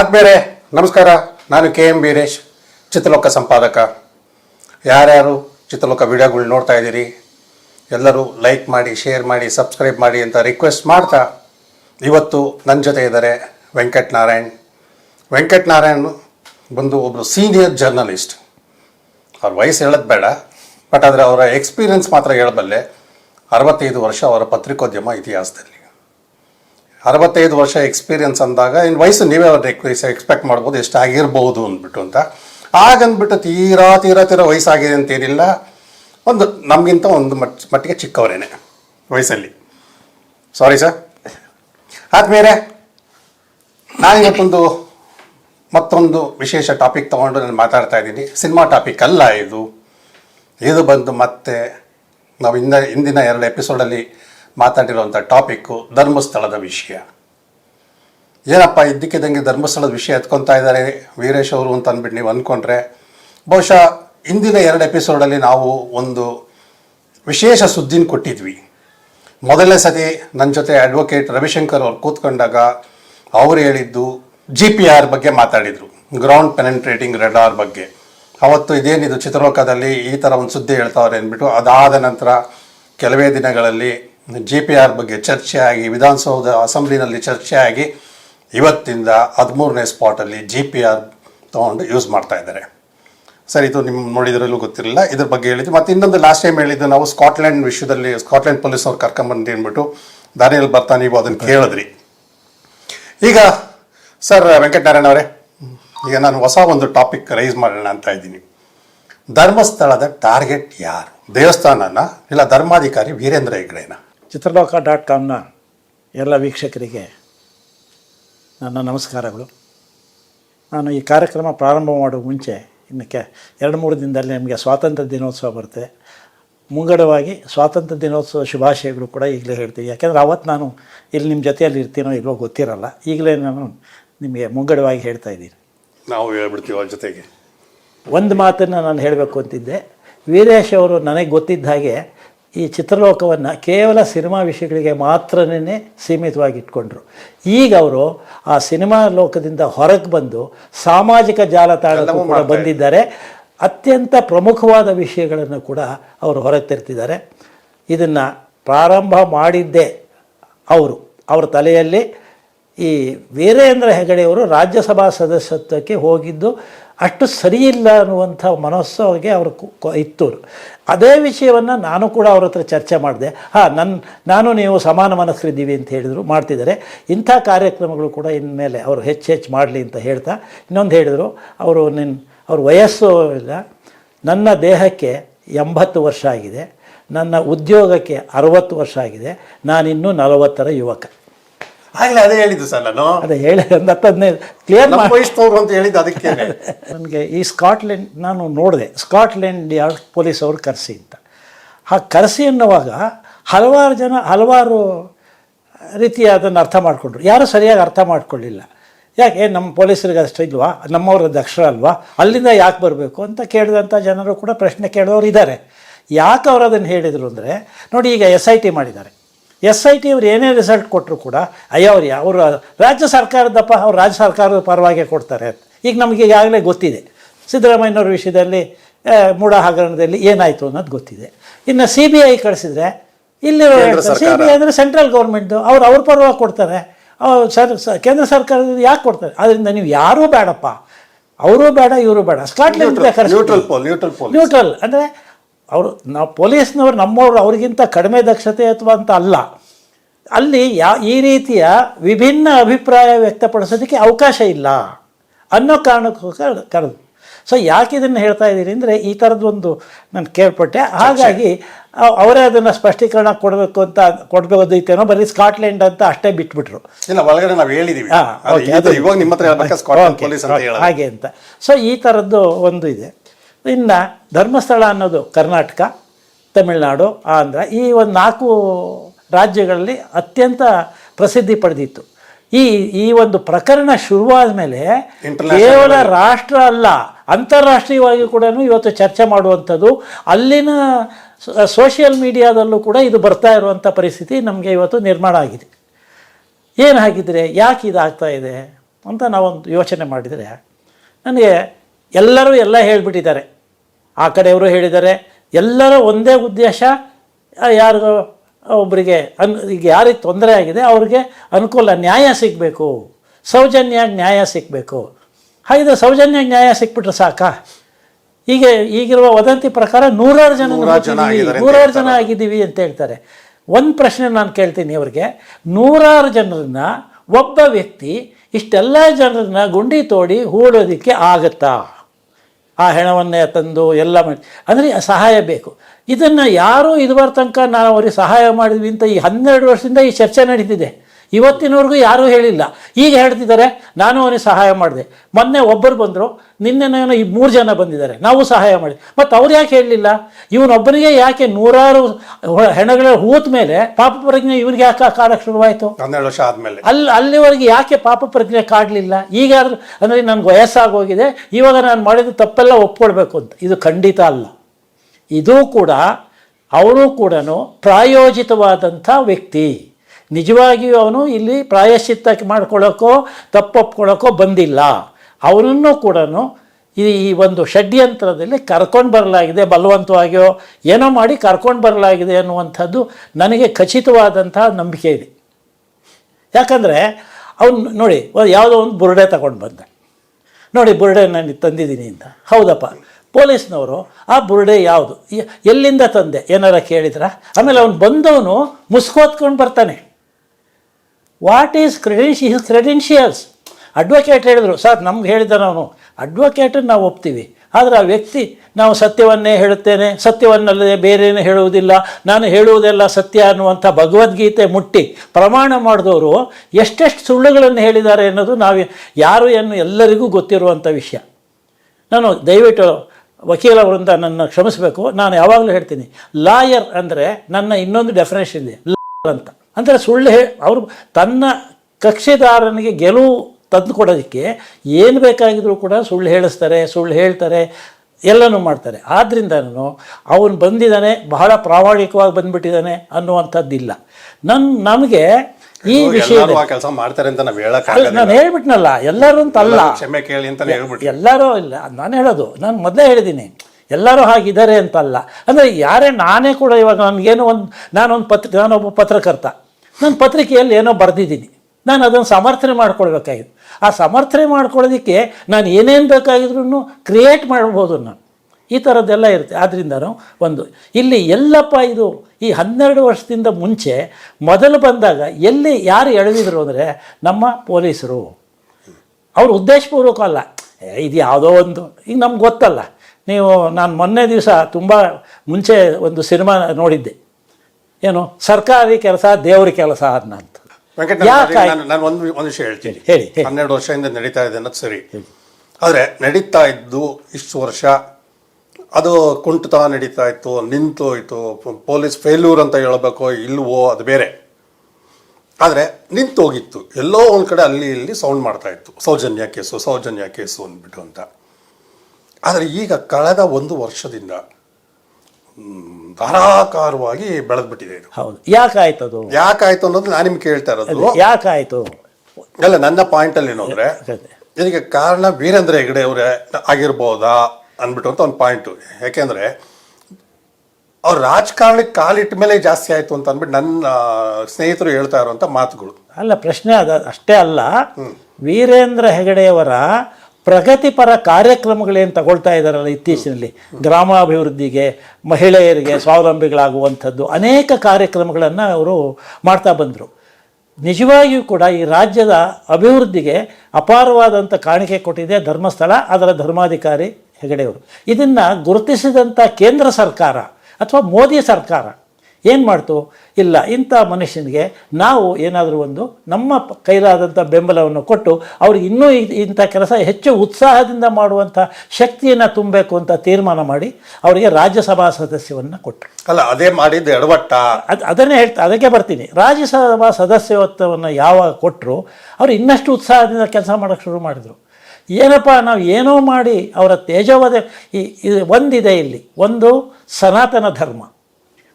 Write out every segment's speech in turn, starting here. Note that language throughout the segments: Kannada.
ಆದ್ಮೇಲೆ ನಮಸ್ಕಾರ. ನಾನು ಕೆ ಎಂ ವೀರೇಶ್, ಚಿತ್ರಲೋಕ ಸಂಪಾದಕ. ಯಾರ್ಯಾರು ಚಿತ್ರಲೋಕ ವಿಡಿಯೋಗಳು ನೋಡ್ತಾ ಇದ್ದೀರಿ, ಎಲ್ಲರೂ ಲೈಕ್ ಮಾಡಿ, ಶೇರ್ ಮಾಡಿ, ಸಬ್ಸ್ಕ್ರೈಬ್ ಮಾಡಿ ಅಂತ ರಿಕ್ವೆಸ್ಟ್ ಮಾಡ್ತಾ ಇವತ್ತು ನನ್ನ ಜೊತೆ ಇದ್ದಾರೆ ವೆಂಕಟ್ ನಾರಾಯಣ್. ವೆಂಕಟ್ ನಾರಾಯಣ್ ಬಂದು ಒಬ್ಬರು ಸೀನಿಯರ್ ಜರ್ನಲಿಸ್ಟ್. ಅವ್ರ ವಯಸ್ಸು ಹೇಳೋದು ಬೇಡ, ಬಟ್ ಆದರೆ ಅವರ ಎಕ್ಸ್ಪೀರಿಯನ್ಸ್ ಮಾತ್ರ ಹೇಳಬಲ್ಲೆ, ಅರವತ್ತೈದು ವರ್ಷ ಅವರ ಪತ್ರಿಕೋದ್ಯಮ ಇತಿಹಾಸದಲ್ಲಿ. ಅರವತ್ತೈದು ವರ್ಷ ಎಕ್ಸ್ಪೀರಿಯನ್ಸ್ ಅಂದಾಗ ಇನ್ನು ವಯಸ್ಸು ನೀವೇ ಅವ್ರ ಎಕ್ಸ್ಪೆಕ್ಟ್ ಮಾಡ್ಬೋದು, ಎಷ್ಟು ಆಗಿರ್ಬೋದು ಅಂದ್ಬಿಟ್ಟು ಅಂತ. ಆಗಂದ್ಬಿಟ್ಟು ತೀರಾ ತೀರಾ ತೀರಾ ವಯಸ್ಸಾಗಿದೆ ಅಂತೇನಿಲ್ಲ. ಒಂದು, ನಮಗಿಂತ ಒಂದು ಮಟ್, ಮಟ್ಟಿಗೆ ಚಿಕ್ಕವರೇನೆ, ವಯಸ್ಸಲ್ಲಿ. ಸಾರಿ ಸರ್ ಆದಮೇಲೆ ನಾನಿವತ್ತೊಂದು ಮತ್ತೊಂದು ವಿಶೇಷ ಟಾಪಿಕ್ ತೊಗೊಂಡು ನಾನು ಮಾತಾಡ್ತಾ ಇದ್ದೀನಿ. ಸಿನಿಮಾ ಟಾಪಿಕ್ ಅಲ್ಲ ಇದು. ಇದು ಬಂದು ಮತ್ತೆ ನಾವು ಇಂದ ಇಂದಿನ ಎರಡು ಎಪಿಸೋಡಲ್ಲಿ ಮಾತಾಡಿರುವಂಥ ಟಾಪಿಕ್ಕು ಧರ್ಮಸ್ಥಳದ ವಿಷಯ. ಏನಪ್ಪ ಇದ್ದಕ್ಕಿದ್ದಂಗೆ ಧರ್ಮಸ್ಥಳದ ವಿಷಯ ಎತ್ಕೊತಾ ಇದ್ದಾರೆ ವೀರೇಶ್ ಅವರು ಅಂತ ಅಂದ್ಬಿಟ್ಟು ನೀವು ಅಂದ್ಕೊಂಡ್ರೆ ಬಹುಶಃ ಇಂದಿನ ಎರಡು ಎಪಿಸೋಡಲ್ಲಿ ನಾವು ಒಂದು ವಿಶೇಷ ಸುದ್ದಿನ ಕೊಟ್ಟಿದ್ವಿ. ಮೊದಲನೇ ಸತಿ ನನ್ನ ಜೊತೆ ಅಡ್ವೊಕೇಟ್ ರವಿಶಂಕರ್ ಅವ್ರು ಕೂತ್ಕೊಂಡಾಗ ಅವರು ಹೇಳಿದ್ದು ಜಿ ಪಿ ಆರ್ ಬಗ್ಗೆ ಮಾತಾಡಿದರು ಗ್ರೌಂಡ್ ಪೆನೆಂಟ್ರೇಟಿಂಗ್ ರೆಡಾರ್ ಬಗ್ಗೆ. ಅವತ್ತು ಇದೇನಿದು ಚಿತ್ರಲೋಕದಲ್ಲಿ ಈ ಥರ ಒಂದು ಸುದ್ದಿ ಹೇಳ್ತಾವ್ರೆ ಅಂದ್ಬಿಟ್ಟು ಅದಾದ ನಂತರ ಕೆಲವೇ ದಿನಗಳಲ್ಲಿ ಜಿ ಪಿ ಆರ್ ಬಗ್ಗೆ ಚರ್ಚೆ ಆಗಿ ವಿಧಾನಸೌಧ ಅಸೆಂಬ್ಲಿನಲ್ಲಿ ಚರ್ಚೆ ಆಗಿ ಇವತ್ತಿಂದ ಹದಿಮೂರನೇ ಸ್ಪಾಟಲ್ಲಿ ಜಿ ಪಿ ಆರ್ ತೊಗೊಂಡು ಯೂಸ್ ಮಾಡ್ತಾ ಇದ್ದಾರೆ. ಸರ್, ಇದು ನಿಮ್ಮ ನೋಡಿದ್ರಲ್ಲೂ ಗೊತ್ತಿರಲಿಲ್ಲ. ಇದ್ರ ಬಗ್ಗೆ ಹೇಳಿದ್ದು, ಮತ್ತು ಇನ್ನೊಂದು ಲಾಸ್ಟ್ ಟೈಮ್ ಹೇಳಿದ್ದು, ನಾವು ಸ್ಕಾಟ್ಲೆಂಡ್ ವಿಷಯದಲ್ಲಿ ಸ್ಕಾಟ್ಲೆಂಡ್ ಪೊಲೀಸ್ ಅವ್ರು ಕರ್ಕೊಂಬಂದು ಅಂದ್ಬಿಟ್ಟು ದಾರಿಯಲ್ಲಿ ಬರ್ತಾ, ನೀವು ಅದನ್ನು ಕೇಳಿದ್ರಿ. ಈಗ ಸರ್, ವೆಂಕಟನಾರಾಯಣ ಅವರೇ, ಈಗ ನಾನು ಹೊಸ ಒಂದು ಟಾಪಿಕ್ ರೈಸ್ ಮಾಡೋಣ ಅಂತ ಇದ್ದೀನಿ. ಧರ್ಮಸ್ಥಳದ ಟಾರ್ಗೆಟ್ ಯಾರು? ದೇವಸ್ಥಾನನ, ಇಲ್ಲ ಧರ್ಮಾಧಿಕಾರಿ ವೀರೇಂದ್ರ ಹೆಗ್ಡೆನ ಚಿತ್ರಲೋಕ ಡಾಟ್ ಕಾಮ್ನ ಎಲ್ಲ ವೀಕ್ಷಕರಿಗೆ ನನ್ನ ನಮಸ್ಕಾರಗಳು. ನಾನು ಈ ಕಾರ್ಯಕ್ರಮ ಪ್ರಾರಂಭ ಮಾಡುವ ಮುಂಚೆ ಇನ್ನು ಕೆ ಎರಡು ಮೂರು ದಿನದಲ್ಲಿ ನಿಮಗೆ ಸ್ವಾತಂತ್ರ್ಯ ದಿನೋತ್ಸವ ಬರುತ್ತೆ. ಮುಂಗಡವಾಗಿ ಸ್ವಾತಂತ್ರ್ಯ ದಿನೋತ್ಸವ ಶುಭಾಶಯಗಳು ಕೂಡ ಈಗಲೇ ಹೇಳ್ತೀವಿ. ಯಾಕೆಂದರೆ ಅವತ್ತು ನಾನು ಇಲ್ಲಿ ನಿಮ್ಮ ಜೊತೆಯಲ್ಲಿ ಇರ್ತೀನೋ ಇಲ್ವೋ ಗೊತ್ತಿರಲ್ಲ. ಈಗಲೇ ನಾನು ನಿಮಗೆ ಮುಂಗಡವಾಗಿ ಹೇಳ್ತಾ ಇದ್ದೀನಿ. ನಾವು ಹೇಳ್ಬಿಡ್ತೀವಿ ಅವ್ರ ಜೊತೆಗೆ. ಒಂದು ಮಾತನ್ನು ನಾನು ಹೇಳಬೇಕು ಅಂತಿದ್ದೆ. ವೀರೇಶ್ ಅವರು ನನಗೆ ಗೊತ್ತಿದ್ದ ಹಾಗೆ ಈ ಚಿತ್ರಲೋಕವನ್ನು ಕೇವಲ ಸಿನಿಮಾ ವಿಷಯಗಳಿಗೆ ಮಾತ್ರನೇ ಸೀಮಿತವಾಗಿ ಇಟ್ಕೊಂಡ್ರು ಈಗ ಅವರು ಆ ಸಿನಿಮಾ ಲೋಕದಿಂದ ಹೊರಗೆ ಬಂದು ಸಾಮಾಜಿಕ ಜಾಲತಾಣಕ್ಕೂ ಕೂಡ ಬಂದಿದ್ದಾರೆ. ಅತ್ಯಂತ ಪ್ರಮುಖವಾದ ವಿಷಯಗಳನ್ನು ಕೂಡ ಅವರು ಹೊರಗೆ ತರ್ತಿದ್ದಾರೆ ಇದನ್ನು ಪ್ರಾರಂಭ ಮಾಡಿದ್ದೇ ಅವರು. ಅವರ ತಲೆಯಲ್ಲಿ ಈ ವೀರೇಂದ್ರ ಹೆಗಡೆಯವರು ರಾಜ್ಯಸಭಾ ಸದಸ್ಯತ್ವಕ್ಕೆ ಹೋಗಿದ್ದು ಅಷ್ಟು ಸರಿಯಿಲ್ಲ ಅನ್ನುವಂಥ ಮನಸ್ಸು ಅವರು ಇತ್ತು ಅದೇ ವಿಷಯವನ್ನು ನಾನು ಕೂಡ ಅವ್ರ ಹತ್ರ ಚರ್ಚೆ ಮಾಡಿದೆ. ಹಾಂ ನನ್ನ ನಾನು ನೀವು ಸಮಾನ ಮನಸ್ಕರಿದ್ದೀವಿ ಅಂತ ಹೇಳಿದರು, ಮಾಡ್ತಿದ್ದಾರೆ. ಇಂಥ ಕಾರ್ಯಕ್ರಮಗಳು ಕೂಡ ಇನ್ಮೇಲೆ ಅವರು ಹೆಚ್ಚು ಹೆಚ್ಚು ಮಾಡಲಿ ಅಂತ ಹೇಳ್ತಾ ಇನ್ನೊಂದು ಹೇಳಿದರು, ಅವರು ನಿನ್ನ ಅವ್ರ ವಯಸ್ಸು ಇಲ್ಲ. ನನ್ನ ದೇಹಕ್ಕೆ ಎಂಬತ್ತು ವರ್ಷ ಆಗಿದೆ. ನನ್ನ ಉದ್ಯೋಗಕ್ಕೆ ಅರವತ್ತು ವರ್ಷ ಆಗಿದೆ. ನಾನಿನ್ನೂ ನಲವತ್ತರ ಯುವಕ. ಆಗಲೇ ಅದೇ ಹೇಳಿದ್ದು ಸರ್ ನಾನು. ಅದೇ ಹೇಳಿ ಒಂದು ಹತ್ತು ಹದಿನೈದು ಕ್ಲಿಯರ್ ಅಂತ ಹೇಳಿದ್ದು ಅದಕ್ಕೆ ನನಗೆ ಈ ಸ್ಕಾಟ್ಲೆಂಡ್ ನಾನು ನೋಡಿದೆ ಸ್ಕಾಟ್ಲೆಂಡ್ ಯಾರ್ಡ್ ಪೊಲೀಸ್ ಅವರು ಕರೆಸಿ ಅಂತ. ಆ ಕರೆಸಿ ಅನ್ನುವಾಗ ಹಲವಾರು ಜನ ಹಲವಾರು ರೀತಿ ಅದನ್ನು ಅರ್ಥ ಮಾಡಿಕೊಂಡ್ರು. ಯಾರೂ ಸರಿಯಾಗಿ ಅರ್ಥ ಮಾಡ್ಕೊಳ್ಳಿಲ್ಲ. ಯಾಕೆ ನಮ್ಮ ಪೊಲೀಸರಿಗೆ ಅಷ್ಟು ಇಲ್ವಾ? ನಮ್ಮವ್ರ ದಕ್ಷರ ಅಲ್ವಾ? ಅಲ್ಲಿಂದ ಯಾಕೆ ಬರಬೇಕು ಅಂತ ಕೇಳಿದಂಥ ಜನರು ಕೂಡ ಪ್ರಶ್ನೆ ಕೇಳೋರು ಇದ್ದಾರೆ. ಯಾಕೆ ಅವರು ಅದನ್ನು ಹೇಳಿದರು ಅಂದರೆ ನೋಡಿ ಈಗ ಎಸ್ ಐ ಟಿ ಮಾಡಿದ್ದಾರೆ. ಎಸ್ ಐ ಟಿ ಅವ್ರು ಏನೇ ರಿಸಲ್ಟ್ ಕೊಟ್ಟರು ಕೂಡ ಅಯ್ಯೋ ಅವ್ರು ಅವರು ರಾಜ್ಯ ಸರ್ಕಾರದಪ್ಪ ಅವ್ರು ರಾಜ್ಯ ಸರ್ಕಾರದ ಪರವಾಗಿ ಕೊಡ್ತಾರೆ ಈಗ ನಮಗೆ ಈಗಾಗಲೇ ಗೊತ್ತಿದೆ. ಸಿದ್ದರಾಮಯ್ಯನವ್ರ ವಿಷಯದಲ್ಲಿ ಮೂಡ ಮೂಢ ಹಗರಣದಲ್ಲಿ ಏನಾಯಿತು ಅನ್ನೋದು ಗೊತ್ತಿದೆ. ಇನ್ನು ಸಿ ಬಿ ಐ ಕಳಿಸಿದ್ರೆ ಇಲ್ಲಿರೋ ಸಿ ಬಿ ಐ ಅಂದರೆ ಸೆಂಟ್ರಲ್ ಗೌರ್ಮೆಂಟ್ದು ಅವ್ರು ಅವ್ರ ಪರವಾಗಿ ಕೊಡ್ತಾರೆ. ಅವ್ರು ಸರ್ ಕೇಂದ್ರ ಸರ್ಕಾರದ ಯಾಕೆ ಕೊಡ್ತಾರೆ? ಅದರಿಂದ ನೀವು ಯಾರೂ ಬೇಡಪ್ಪ. ಅವರು ಬೇಡ ಇವರು ಬೇಡ. ಸ್ಕಾಟ್ಲೆಂಡ್ ನ್ಯೂಟ್ರಲ್ ನ್ಯೂಟ್ರಲ್ ಅಂದರೆ ಅವರು ನಾವು ಪೊಲೀಸ್ನವ್ರು ನಮ್ಮವರು ಅವರಿಗಿಂತ ಕಡಿಮೆ ದಕ್ಷತೆ ಅಥವಾ ಅಂತ ಅಲ್ಲ. ಅಲ್ಲಿ ಯಾ ಈ ರೀತಿಯ ವಿಭಿನ್ನ ಅಭಿಪ್ರಾಯ ವ್ಯಕ್ತಪಡಿಸೋದಕ್ಕೆ ಅವಕಾಶ ಇಲ್ಲ ಅನ್ನೋ ಕಾರಣಕ್ಕೋಸ್ಕರ ಕರೆದು. ಸೊ ಯಾಕೆ ಇದನ್ನು ಹೇಳ್ತಾ ಇದ್ದೀರಿ ಅಂದರೆ ಈ ಥರದ್ದೊಂದು ನಾನು ಕೇಳ್ಪಟ್ಟೆ. ಹಾಗಾಗಿ ಅವ್- ಅವರೇ ಅದನ್ನು ಸ್ಪಷ್ಟೀಕರಣ ಕೊಡಬೇಕು ಅಂತ ಕೊಡಬೇಕೈತೇನೋ ಬರೀ ಸ್ಕಾಟ್ಲೆಂಡ್ ಅಂತ ಅಷ್ಟೇ ಬಿಟ್ಬಿಟ್ರು. ಇಲ್ಲ ಒಳಗಡೆ ನಾವು ಹೇಳಿದೀವಿ. ಹಾಂ ಓಕೆ, ಅದು- ಇವಾಗ ನಿಮ್ಮ ಹತ್ರ ಹಾಗೆ ಅಂತ. ಸೊ ಈ ಥರದ್ದು ಒಂದು ಇದೆ. ಇನ್ನು ಧರ್ಮಸ್ಥಳ ಅನ್ನೋದು ಕರ್ನಾಟಕ ತಮಿಳುನಾಡು ಆಂಧ್ರ ಈ ಒಂದು ನಾಲ್ಕು ರಾಜ್ಯಗಳಲ್ಲಿ ಅತ್ಯಂತ ಪ್ರಸಿದ್ಧಿ ಪಡೆದಿತ್ತು. ಈ ಈ ಒಂದು ಪ್ರಕರಣ ಶುರುವಾದ ಮೇಲೆ ಕೇವಲ ರಾಷ್ಟ್ರ ಅಲ್ಲ ಅಂತಾರಾಷ್ಟ್ರೀಯವಾಗಿ ಕೂಡ ಇವತ್ತು ಚರ್ಚೆ ಮಾಡುವಂಥದ್ದು ಅಲ್ಲಿನ ಸೋಷಿಯಲ್ ಮೀಡಿಯಾದಲ್ಲೂ ಕೂಡ ಇದು ಬರ್ತಾ ಇರುವಂಥ ಪರಿಸ್ಥಿತಿ ನಮಗೆ ಇವತ್ತು ನಿರ್ಮಾಣ ಆಗಿದೆ. ಏನು ಹಾಗಿದ್ರೆ ಯಾಕೆ ಇದಾಗ್ತಾ ಇದೆ ಅಂತ ನಾವೊಂದು ಯೋಚನೆ ಮಾಡಿದರೆ ನನಗೆ ಎಲ್ಲರೂ ಎಲ್ಲ ಹೇಳಿಬಿಟ್ಟಿದ್ದಾರೆ. ಆ ಕಡೆಯವರು ಹೇಳಿದ್ದಾರೆ ಎಲ್ಲರ ಒಂದೇ ಉದ್ದೇಶ ಯಾರು ಯಾರಿಗೋ ಒಬ್ಬರಿಗೆ ಅನ್ ಈಗ ಯಾರಿಗೆ ತೊಂದರೆ ಆಗಿದೆ ಅವ್ರಿಗೆ ಅನುಕೂಲ ನ್ಯಾಯ ಸಿಗಬೇಕು ಸೌಜನ್ಯ ನ್ಯಾಯ ಸಿಗಬೇಕು. ಹಾಗಿದ್ರೆ ಸೌಜನ್ಯ ನ್ಯಾಯ ಸಿಕ್ಬಿಟ್ರೆ ಸಾಕಾ? ಈಗ ಈಗಿರುವ ವದಂತಿ ಪ್ರಕಾರ ನೂರಾರು ಜನ ನೂರಾರು ಜನ ಆಗಿದ್ದೀವಿ ಅಂತ ಹೇಳ್ತಾರೆ. ಒಂದು ಪ್ರಶ್ನೆ ನಾನು ಕೇಳ್ತೀನಿ ಅವ್ರಿಗೆ ನೂರಾರು ಜನರನ್ನ ಒಬ್ಬ ವ್ಯಕ್ತಿ ಇಷ್ಟೆಲ್ಲ ಜನರನ್ನ ಗುಂಡಿ ತೋಡಿ ಹೂಡೋದಕ್ಕೆ ಆಗತ್ತಾ? ಆ ಹೆಣವನ್ನೇ ತಂದು ಎಲ್ಲ ಮಾಡಿ ಅಂದರೆ ಸಹಾಯ ಬೇಕು. ಇದನ್ನು ಯಾರೂ ಇದುವರೆ ತನಕ ನಾವು ಅವರಿಗೆ ಸಹಾಯ ಮಾಡಿದ್ವಿ ಅಂತ ಈ ಹನ್ನೆರಡು ವರ್ಷದಿಂದ ಈ ಚರ್ಚೆ ನಡೀತಿದೆ. ಇವತ್ತಿನವರೆಗೂ ಯಾರೂ ಹೇಳಿಲ್ಲ. ಈಗ ಹೇಳ್ತಿದ್ದಾರೆ ನಾನು ಅವನಿಗೆ ಸಹಾಯ ಮಾಡಿದೆ. ಮೊನ್ನೆ ಒಬ್ಬರು ಬಂದರು ನಿನ್ನೆನೇನೋ ಈ ಮೂರು ಜನ ಬಂದಿದ್ದಾರೆ ನಾವು ಸಹಾಯ ಮಾಡಿ ಮತ್ತು ಅವ್ರು ಯಾಕೆ ಹೇಳಲಿಲ್ಲ? ಇವನೊಬ್ಬನಿಗೆ ಯಾಕೆ ನೂರಾರು ಹೆಣಗಳ ಹೂತ ಮೇಲೆ ಪಾಪ ಪ್ರಜ್ಞೆ ಇವನಿಗೆ ಯಾಕೆ ಕಾಡಕ್ಕೆ ಶುರುವಾಯಿತು? ಹನ್ನೆರಡು ವರ್ಷ ಆದಮೇಲೆ. ಅಲ್ಲಿ ಅಲ್ಲಿವರೆಗೆ ಯಾಕೆ ಪಾಪ ಪ್ರಜ್ಞೆ ಕಾಡಲಿಲ್ಲ? ಈಗಾದ್ರೂ ಅಂದರೆ ನನಗೆ ವಯಸ್ಸಾಗೋಗಿದೆ ಇವಾಗ ನಾನು ಮಾಡಿದ ತಪ್ಪೆಲ್ಲ ಒಪ್ಕೊಳ್ಬೇಕು ಅಂತ. ಇದು ಖಂಡಿತ ಅಲ್ಲ. ಇದು ಕೂಡ ಅವನು ಕೂಡ ಪ್ರಾಯೋಜಿತವಾದಂಥ ವ್ಯಕ್ತಿ. ನಿಜವಾಗಿಯೂ ಅವನು ಇಲ್ಲಿ ಪ್ರಾಯಶ್ಚಿತ್ತ ಮಾಡ್ಕೊಳ್ಳೋಕ್ಕೋ ತಪ್ಪೊಪ್ಕೊಳ್ಳೋಕ್ಕೋ ಬಂದಿಲ್ಲ. ಅವನನ್ನು ಕೂಡ ಈ ಒಂದು ಷಡ್ಯಂತ್ರದಲ್ಲಿ ಕರ್ಕೊಂಡು ಬರಲಾಗಿದೆ. ಬಲವಂತವಾಗಿಯೋ ಏನೋ ಮಾಡಿ ಕರ್ಕೊಂಡು ಬರಲಾಗಿದೆ ಅನ್ನುವಂಥದ್ದು ನನಗೆ ಖಚಿತವಾದಂತಹ ನಂಬಿಕೆ ಇದೆ. ಯಾಕಂದರೆ ಅವನು, ನೋಡಿ, ಯಾವುದೋ ಒಂದು ಬುರುಡೆ ತಗೊಂಡು ಬಂದ. ನೋಡಿ, ಬುರುಡೆ ನಾನು ತಂದಿದ್ದೀನಿ ಅಂತ. ಹೌದಪ್ಪ. ಪೊಲೀಸ್ನವರು ಆ ಬುರುಡೆ ಯಾವುದು? ಎಲ್ಲಿಂದ ತಂದೆ? ಏನಾರ ಕೇಳಿದ್ರ? ಆಮೇಲೆ ಅವನು ಬಂದವನು ಮುಸ್ಕೋತ್ಕೊಂಡು ಬರ್ತಾನೆ. What is credential his credentials advocate ಹೇಳಿದರು, ಸರ್, ನಮ್ಗೆ ಹೇಳಿದ ನಾನು. ಅಡ್ವೊಕೇಟನ್ನು ನಾವು ಒಪ್ತೀವಿ. ಆದರೆ ಆ ವ್ಯಕ್ತಿ, ನಾವು ಸತ್ಯವನ್ನೇ ಹೇಳುತ್ತೇನೆ. ಸತ್ಯವನ್ನಲ್ಲದೆ ಬೇರೇನು ಹೇಳುವುದಿಲ್ಲ. ನಾನು ಹೇಳುವುದೆಲ್ಲ ಸತ್ಯ ಅನ್ನುವಂಥ ಭಗವದ್ಗೀತೆ ಮುಟ್ಟಿ ಪ್ರಮಾಣ ಮಾಡಿದವರು ಎಷ್ಟೆಷ್ಟು ಸುಳ್ಳುಗಳನ್ನು ಹೇಳಿದ್ದಾರೆ ಅನ್ನೋದು ನಾವು ಯಾರು ಏನು ಎಲ್ಲರಿಗೂ ಗೊತ್ತಿರುವಂಥ ವಿಷಯ. ನಾನು ದಯವಿಟ್ಟು ವಕೀಲವರಿಂದ ನನ್ನ ಕ್ಷಮಿಸಬೇಕು. ನಾನು ಯಾವಾಗಲೂ ಹೇಳ್ತೀನಿ, ಲಾಯರ್ ಅಂದರೆ ನನ್ನ ಇನ್ನೊಂದು ಡೆಫಿನೇಷನ್ ಇದೆ. ಲಾಯರ್ ಅಂತ. ಅಂದರೆ ಸುಳ್ಳು ಹೇ ಅವರು ತನ್ನ ಕಕ್ಷಿದಾರನಿಗೆ ಗೆಲುವು ತಂದು ಕೊಡೋದಕ್ಕೆ ಏನು ಬೇಕಾಗಿದ್ರೂ ಕೂಡ ಸುಳ್ಳು ಹೇಳಿಸ್ತಾರೆ ಸುಳ್ಳು ಹೇಳ್ತಾರೆ ಎಲ್ಲನೂ ಮಾಡ್ತಾರೆ. ಆದ್ರಿಂದನೂ ಅವನು ಬಂದಿದ್ದಾನೆ ಬಹಳ ಪ್ರಾಮಾಣಿಕವಾಗಿ ಬಂದ್ಬಿಟ್ಟಿದ್ದಾನೆ ಅನ್ನುವಂಥದ್ದಿಲ್ಲ. ನನ್ನ ನಮಗೆ ಈ ವಿಷಯ ಕೆಲಸ ಮಾಡ್ತಾರೆ ಅಂತ ನಾವು ಹೇಳಕ್ ಅಲ್ಲ ನಾನು ಹೇಳ್ಬಿಟ್ನಲ್ಲ ಎಲ್ಲರೂ ಅಂತ ಅಲ್ಲ ಕ್ಷಮೆ ಕೇಳಿ ಅಂತ ಹೇಳ್ಬಿಟ್ಟು ಎಲ್ಲರೂ ಇಲ್ಲ ನಾನು ಹೇಳೋದು ನಾನು ಮೊದಲೇ ಹೇಳಿದ್ದೀನಿ. ಎಲ್ಲರೂ ಹಾಗಿದ್ದಾರೆ ಅಂತ ಅಲ್ಲ ಅಂದರೆ ಯಾರೇ ನಾನೇ ಕೂಡ ಇವಾಗ ನನಗೇನು ಒಂದು ನಾನೊಂದು ಪತ್ರ ನಾನೊಬ್ಬ ಪತ್ರಕರ್ತ. ನಾನು ಪತ್ರಿಕೆಯಲ್ಲಿ ಏನೋ ಬರೆದಿದ್ದೀನಿ. ನಾನು ಅದನ್ನು ಸಮರ್ಥನೆ ಮಾಡ್ಕೊಳ್ಬೇಕಾಗಿತ್ತು. ಆ ಸಮರ್ಥನೆ ಮಾಡ್ಕೊಳ್ಳೋದಕ್ಕೆ ನಾನು ಏನೇನು ಬೇಕಾಗಿದ್ರೂ ಕ್ರಿಯೇಟ್ ಮಾಡ್ಬೋದು ನಾನು. ಈ ಥರದ್ದೆಲ್ಲ ಇರುತ್ತೆ. ಆದ್ದರಿಂದ ಒಂದು, ಇಲ್ಲಿ ಎಲ್ಲಪ್ಪ ಇದು ಈ ಹನ್ನೆರಡು ವರ್ಷದಿಂದ ಮುಂಚೆ ಮೊದಲು ಬಂದಾಗ ಎಲ್ಲಿ ಯಾರು ಎಳೆದಿದ್ರು ಅಂದರೆ ನಮ್ಮ ಪೊಲೀಸರು. ಅವರು ಉದ್ದೇಶಪೂರ್ವಕ ಅಲ್ಲ. ಇದು ಯಾವುದೋ ಒಂದು, ಈಗ ನಮ್ಗೆ ಗೊತ್ತಲ್ಲ. ನೀವು, ನಾನು ಮೊನ್ನೆ ದಿವಸ ತುಂಬ ಮುಂಚೆ ಒಂದು ಸಿನಿಮಾ ನೋಡಿದ್ದೆ. ಏನು ಸರ್ಕಾರಿ ಕೆಲಸ ದೇವ್ರ ಕೆಲಸ ವೆಂಕಟ ನಾನು ಒಂದು ಒಂದು ವಿಷಯ ಹೇಳ್ತೀನಿ. ಹೇಳಿ ಹನ್ನೆರಡು ವರ್ಷದಿಂದ ನಡೀತಾ ಇದೆ ಅನ್ನೋದು ಸರಿ. ಆದರೆ ನಡೀತಾ ಇದ್ದು ಇಷ್ಟು ವರ್ಷ ಅದು ಕುಂಟುತ್ತಾ ನಡೀತಾ ಇತ್ತು ನಿಂತೋಯ್ತು ಪೊಲೀಸ್ ಫೇಲ್ಯೂರ್ ಅಂತ ಹೇಳಬೇಕೋ ಇಲ್ವೋ ಅದು ಬೇರೆ. ಆದರೆ ನಿಂತೋಗಿತ್ತು ಎಲ್ಲೋ ಒಂದು ಕಡೆ ಅಲ್ಲಿ ಇಲ್ಲಿ ಸೌಂಡ್ ಮಾಡ್ತಾ ಇತ್ತು. ಸೌಜನ್ಯ ಕೇಸು ಸೌಜನ್ಯ ಕೇಸು ಅಂದ್ಬಿಟ್ಟು ಅಂತ. ಆದರೆ ಈಗ ಕಳೆದ ಒಂದು ವರ್ಷದಿಂದ ಧಾರಾಕಾರವಾಗಿ ಬೆಳೆದ್ಬಿಟ್ಟಿದೆ ಇದು. ಹೌದು. ಯಾಕಾಯ್ತದು? ಯಾಕಾಯ್ತು ಅನ್ನೋದು ನಾನು ನಿಮ್ಗೆ ಕೇಳ್ತಾ ಇರೋದು. ಯಾಕಾಯ್ತು? ಅಲ್ಲ ನನ್ನ ಪಾಯಿಂಟ್ ಅಲ್ಲಿ ಏನು ಅಂದ್ರೆ ಇದಕ್ಕೆ ಕಾರಣ ವೀರೇಂದ್ರ ಹೆಗಡೆ ಅವರೇ ಆಗಿರ್ಬೋದಾ ಅಂದ್ಬಿಟ್ಟು ಅಂತ ಒಂದು ಪಾಯಿಂಟ್ ಯಾಕೆಂದ್ರೆ ಅವ್ರ ರಾಜಕಾರಣಕ್ಕೆ ಕಾಲಿಟ್ಟ ಮೇಲೆ ಜಾಸ್ತಿ ಆಯ್ತು ಅಂತ ಅಂದ್ಬಿಟ್ಟು ನನ್ನ ಸ್ನೇಹಿತರು ಹೇಳ್ತಾ ಇರುವಂತ ಮಾತುಗಳು. ಅಲ್ಲ ಪ್ರಶ್ನೆ ಅದ ಅಷ್ಟೇ ಅಲ್ಲ. ವೀರೇಂದ್ರ ಹೆಗಡೆಯವರ ಪ್ರಗತಿಪರ ಕಾರ್ಯಕ್ರಮಗಳೇನು ತಗೊಳ್ತಾ ಇದ್ದಾರಲ್ಲ ಇತ್ತೀಚಿನಲ್ಲಿ, ಗ್ರಾಮಾಭಿವೃದ್ಧಿಗೆ, ಮಹಿಳೆಯರಿಗೆ ಸ್ವಾವಲಂಬಿಗಳಾಗುವಂಥದ್ದು, ಅನೇಕ ಕಾರ್ಯಕ್ರಮಗಳನ್ನು ಅವರು ಮಾಡ್ತಾ ಬಂದರು. ನಿಜವಾಗಿಯೂ ಕೂಡ ಈ ರಾಜ್ಯದ ಅಭಿವೃದ್ಧಿಗೆ ಅಪಾರವಾದಂಥ ಕಾಣಿಕೆ ಕೊಟ್ಟಿದೆ ಧರ್ಮಸ್ಥಳ, ಅದರ ಧರ್ಮಾಧಿಕಾರಿ ಹೆಗಡೆಯವರು. ಇದನ್ನು ಗುರುತಿಸಿದಂಥ ಕೇಂದ್ರ ಸರ್ಕಾರ ಅಥವಾ ಮೋದಿ ಸರ್ಕಾರ ಏನು ಮಾಡ್ತು? ಇಲ್ಲ ಇಂಥ ಮನುಷ್ಯನಿಗೆ ನಾವು ಏನಾದರೂ ಒಂದು ನಮ್ಮ ಕೈಲಾದಂಥ ಬೆಂಬಲವನ್ನು ಕೊಟ್ಟು ಅವ್ರಿಗೆ ಇನ್ನೂ ಇಂಥ ಕೆಲಸ ಹೆಚ್ಚು ಉತ್ಸಾಹದಿಂದ ಮಾಡುವಂಥ ಶಕ್ತಿಯನ್ನು ತುಂಬಬೇಕು ಅಂತ ತೀರ್ಮಾನ ಮಾಡಿ ಅವರಿಗೆ ರಾಜ್ಯಸಭಾ ಸದಸ್ಯವನ್ನು ಕೊಟ್ಟರು ಅಲ್ಲ ಅದೇ ಮಾಡಿದ್ದು ಎಡವಟ್ಟ. ಅದು ಅದನ್ನೇ ಹೇಳ್ತಾ ಅದಕ್ಕೆ ಬರ್ತೀನಿ. ರಾಜ್ಯಸಭಾ ಸದಸ್ಯತ್ವವನ್ನು ಯಾವಾಗ ಕೊಟ್ಟರು ಅವರು ಇನ್ನಷ್ಟು ಉತ್ಸಾಹದಿಂದ ಕೆಲಸ ಮಾಡೋಕ್ಕೆ ಶುರು ಮಾಡಿದರು. ಏನಪ್ಪ ನಾವು ಏನೋ ಮಾಡಿ ಅವರ ತೇಜವಾದ ಈ ಇದು ಒಂದಿದೆ ಇಲ್ಲಿ. ಒಂದು ಸನಾತನ ಧರ್ಮ.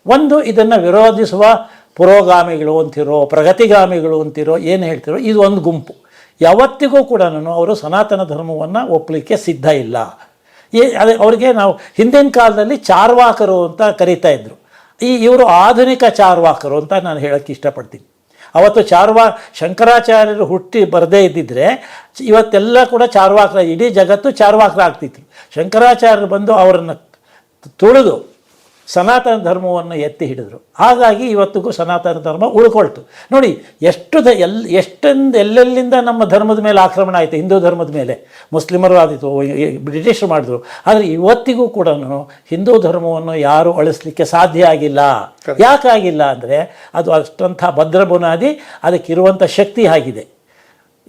ಒಂದು ಇದನ್ನು ವಿರೋಧಿಸುವ ಪುರೋಗಾಮಿಗಳು ಅಂತಿರೋ, ಪ್ರಗತಿಗಾಮಿಗಳು ಅಂತಿರೋ, ಏನು ಹೇಳ್ತಿರೋ, ಇದು ಒಂದು ಗುಂಪು. ಯಾವತ್ತಿಗೂ ಕೂಡ ನಾನು ಅವರು ಸನಾತನ ಧರ್ಮವನ್ನು ಒಪ್ಪಲಿಕ್ಕೆ ಸಿದ್ಧ ಇಲ್ಲ. ಏ ಅದೇ ಅವ್ರಿಗೆ ನಾವು ಹಿಂದಿನ ಕಾಲದಲ್ಲಿ ಚಾರ್ವಾಕರು ಅಂತ ಕರೀತಾ ಇದ್ರು. ಈ ಇವರು ಆಧುನಿಕ ಚಾರ್ವಾಕರು ಅಂತ ನಾನು ಹೇಳೋಕ್ಕೆ ಇಷ್ಟಪಡ್ತೀನಿ. ಅವತ್ತು ಚಾರ್ವಾ, ಶಂಕರಾಚಾರ್ಯರು ಹುಟ್ಟಿ ಬರದೇ ಇದ್ದಿದ್ರೆ ಇವತ್ತೆಲ್ಲ ಕೂಡ ಚಾರ್ವಾಕರ, ಇಡೀ ಜಗತ್ತು ಚಾರ್ವಾಕರ ಆಗ್ತಿತ್ತು. ಶಂಕರಾಚಾರ್ಯರು ಬಂದು ಅವರನ್ನು ತುಳಿದು ಸನಾತನ ಧರ್ಮವನ್ನು ಎತ್ತಿ ಹಿಡಿದ್ರು. ಹಾಗಾಗಿ ಇವತ್ತಿಗೂ ಸನಾತನ ಧರ್ಮ ಉಳ್ಕೊಳ್ತು. ನೋಡಿ ಎಷ್ಟು ದ ಎಲ್ ಎಷ್ಟೊಂದು ಎಲ್ಲೆಲ್ಲಿಂದ ನಮ್ಮ ಧರ್ಮದ ಮೇಲೆ ಆಕ್ರಮಣ ಆಯಿತು? ಹಿಂದೂ ಧರ್ಮದ ಮೇಲೆ. ಮುಸ್ಲಿಮರು ಆದಿತ್ತು ಬ್ರಿಟಿಷರು ಮಾಡಿದ್ರು. ಆದರೆ ಇವತ್ತಿಗೂ ಕೂಡ ಹಿಂದೂ ಧರ್ಮವನ್ನು ಯಾರೂ ಅಳಿಸ್ಲಿಕ್ಕೆ ಸಾಧ್ಯ ಆಗಿಲ್ಲ. ಯಾಕಾಗಿಲ್ಲ ಅಂದರೆ ಅದು ಅಷ್ಟಂಥ ಭದ್ರ ಬುನಾದಿ ಅದಕ್ಕಿರುವಂಥ ಶಕ್ತಿ ಆಗಿದೆ.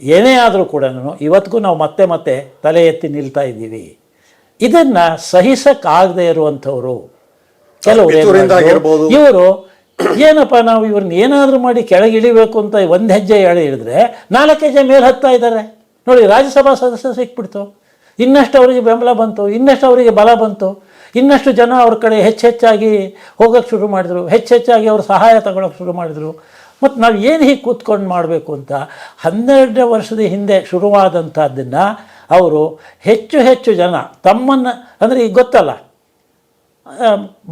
ಏನೇ ಆದರೂ ಕೂಡ ಇವತ್ತಿಗೂ ನಾವು ಮತ್ತೆ ಮತ್ತೆ ತಲೆ ಎತ್ತಿ ನಿಲ್ತಾ ಇದ್ದೀವಿ. ಇದನ್ನು ಸಹಿಸಕ್ಕಾಗದೇ ಇರುವಂಥವ್ರು ಕೆಲವರು? ಇವರು ಏನಪ್ಪ ನಾವು ಇವ್ರನ್ನ ಏನಾದರೂ ಮಾಡಿ ಕೆಳಗೆ ಇಳಿಬೇಕು ಅಂತ ಒಂದು ಹೆಜ್ಜೆ ಎಳೆ ಇಳಿದ್ರೆ ನಾಲ್ಕು ಹೆಜ್ಜೆ ಮೇಲೆ ಹತ್ತಾ ಇದ್ದಾರೆ. ನೋಡಿ ರಾಜ್ಯಸಭಾ ಸದಸ್ಯ ಸಿಕ್ಬಿಡ್ತು. ಇನ್ನಷ್ಟು ಅವರಿಗೆ ಬೆಂಬಲ ಬಂತು ಇನ್ನಷ್ಟು ಅವರಿಗೆ ಬಲ ಬಂತು ಇನ್ನಷ್ಟು ಜನ ಅವ್ರ ಕಡೆ ಹೆಚ್ಚೆಚ್ಚಾಗಿ ಹೋಗೋಕ್ಕೆ ಶುರು ಮಾಡಿದರು ಹೆಚ್ಚೆಚ್ಚಾಗಿ ಅವ್ರ ಸಹಾಯ ತಗೊಳಕ್ಕೆ ಶುರು ಮಾಡಿದರು. ಮತ್ತು ನಾವು ಏನು ಹೀಗೆ ಕೂತ್ಕೊಂಡು ಮಾಡಬೇಕು ಅಂತ ಹನ್ನೆರಡು ವರ್ಷದ ಹಿಂದೆ ಶುರುವಾದಂಥದ್ದನ್ನು ಅವರು ಹೆಚ್ಚು ಹೆಚ್ಚು ಜನ ತಮ್ಮನ್ನು ಅಂದರೆ ಈಗ ಗೊತ್ತಲ್ಲ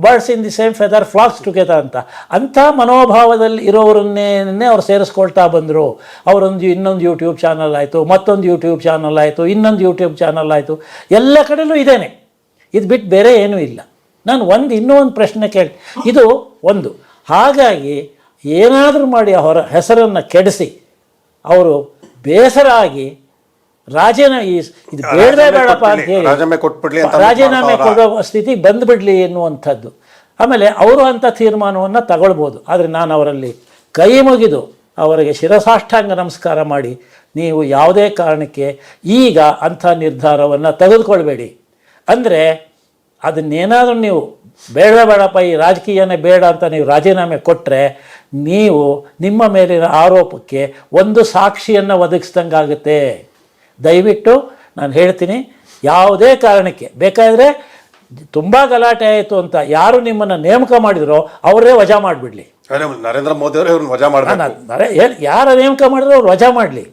birds in the same feather flocks together ಅಂತ. ಅಂಥ ಮನೋಭಾವದಲ್ಲಿ ಇರೋರನ್ನೇ ಅವ್ರು ಸೇರಿಸ್ಕೊಳ್ತಾ ಬಂದರು. ಅವರೊಂದು ಇನ್ನೊಂದು ಯೂಟ್ಯೂಬ್ ಚಾನಲ್ ಆಯಿತು, ಮತ್ತೊಂದು ಯೂಟ್ಯೂಬ್ ಚಾನಲ್ ಆಯಿತು, ಇನ್ನೊಂದು ಯೂಟ್ಯೂಬ್ ಚಾನಲ್ ಆಯಿತು. ಎಲ್ಲ ಕಡೆಯೂ ಇದೇನೆ. ಇದು ಬಿಟ್ಟು ಬೇರೆ ಏನೂ ಇಲ್ಲ. ನಾನು ಒಂದು ಇನ್ನೂ ಒಂದು ಪ್ರಶ್ನೆ ಕೇಳಿ ಇದು ಒಂದು. ಹಾಗಾಗಿ ಏನಾದರೂ ಮಾಡಿ ಅವರ ಹೆಸರನ್ನು ಕೆಡಿಸಿ. ಅವರು ಬೇಸರ ಆಗಿ ರಾಜೀನಾಮೆ ಈ ಇದು ಬೇಡವೇ ಬೇಡಪ್ಪ ಅಂತ ಹೇಳಿ. ರಾಜೀನಾಮೆ ಕೊಟ್ಬಿಡ್ಲಿ ಅಂತ ರಾಜೀನಾಮೆ ಕೊಡೋ ಸ್ಥಿತಿ ಬಂದ್ಬಿಡ್ಲಿ ಎನ್ನುವಂಥದ್ದು. ಆಮೇಲೆ ಅವರು ಅಂಥ ತೀರ್ಮಾನವನ್ನು ತಗೊಳ್ಬೋದು. ಆದರೆ ನಾನು ಅವರಲ್ಲಿ ಕೈ ಮುಗಿದು ಅವರಿಗೆ ಶಿರಸಾಷ್ಟಾಂಗ ನಮಸ್ಕಾರ ಮಾಡಿ ನೀವು ಯಾವುದೇ ಕಾರಣಕ್ಕೆ ಈಗ ಅಂಥ ನಿರ್ಧಾರವನ್ನು ತೆಗೆದುಕೊಳ್ಬೇಡಿ. ಅಂದರೆ ಅದನ್ನೇನಾದರೂ ನೀವು ಬೇಡ ಬೇಡಪ್ಪ ಈ ರಾಜಕೀಯನೇ ಬೇಡ ಅಂತ ನೀವು ರಾಜೀನಾಮೆ ಕೊಟ್ಟರೆ ನೀವು ನಿಮ್ಮ ಮೇಲಿನ ಆರೋಪಕ್ಕೆ ಒಂದು ಸಾಕ್ಷಿಯನ್ನು ಒದಗಿಸ್ದಂಗಾಗುತ್ತೆ. ದಯವಿಟ್ಟು ನಾನು ಹೇಳ್ತೀನಿ ಯಾವುದೇ ಕಾರಣಕ್ಕೆ. ಬೇಕಾದರೆ ತುಂಬ ಗಲಾಟೆ ಆಯಿತು ಅಂತ ಯಾರು ನಿಮ್ಮನ್ನು ನೇಮಕ ಮಾಡಿದ್ರೋ ಅವರೇ ವಜಾ ಮಾಡಿಬಿಡ್ಲಿ. ನರೇಂದ್ರ ಮೋದಿ ಅವರು ಇವ್ರನ್ನ ವಜಾ ಮಾಡಬೇಕು. ಯಾರ ನೇಮಕ ಮಾಡಿದ್ರು ಅವ್ರು ವಜಾ ಮಾಡಲಿ.